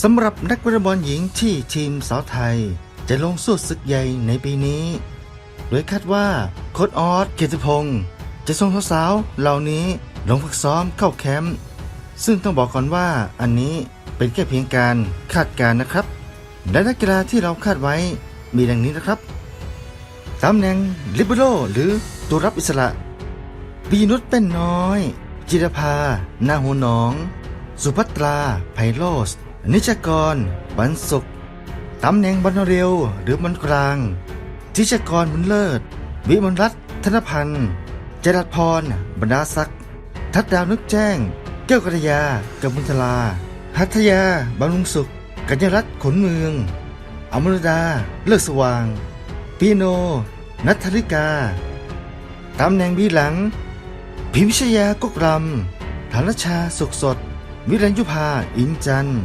สำหรับนักวอลเลย์บอลหญิงที่ทีมสาวไทย จะลงสู้ศึกใหญ่ในปีนี้ โดยคาดว่าโค้ชออสเกียรติพงศ์จะส่งสาวๆเหล่านี้ลงฝึกซ้อมเข้าแคมป์ซึ่งต้องบอกก่อนว่าอันนี้เป็นแค่เพียงการคาดการณ์นะครับ และนักกีฬาที่เราคาดไว้มีดังนี้นะครับตำแหน่งลิเบโรหรือตัวรับอิสระปีนุชเป็นน้อย จิรภา นาหัวหนอง สุภัตรา ไพโรส นิจกรบันสุขตำแหน่งบอลเร็วหรือบอลกลางทิชกรบุญเลิศ วิมลรัตน์ธนพันธ์จรัสพร บรรดาศักดิ์ทัดดาวนึกแจ้งแก้วกัลยากับบุญทลา หัตยาบำรุงสุข กัญญรัตน์ขนเมือง อมรดา เลิกสว่าง ปีโน นัทธริกา ตำแหน่งบีหลัง พิมพิชยากกรำธนชาสุขสด วิรัญยุภา อินจันทร์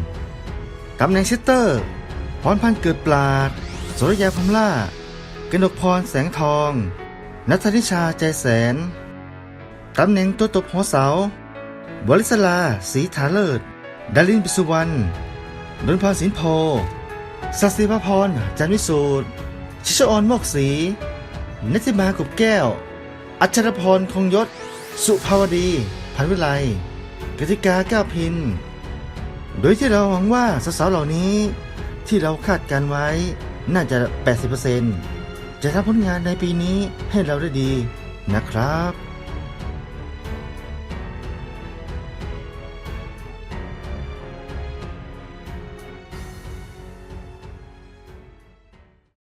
ตำแหน่งเซตเตอร์ พรพันธ์เกิดปราดสรยาพมล่ากนกพรแสงทอง นัทนิชาใจแสน ตำแหน่งตัวตบหัวเสาบริสลาศรีฐาเลิศ ดารินปิสุวรรณนนพรสินโพสัสิภพรจันวิสูตรชิชออนโมกศรีนิติมากุบแก้ว อัชรพรคงยศ สุภาวดี พันวิไลกติกาก้าวพิน โดยที่เราหวังว่าสาวๆเหล่านี้ที่เราคาดการไว้น่าจะ 80%จะทำผลงานในปีนี้ให้เราได้ดีนะครับ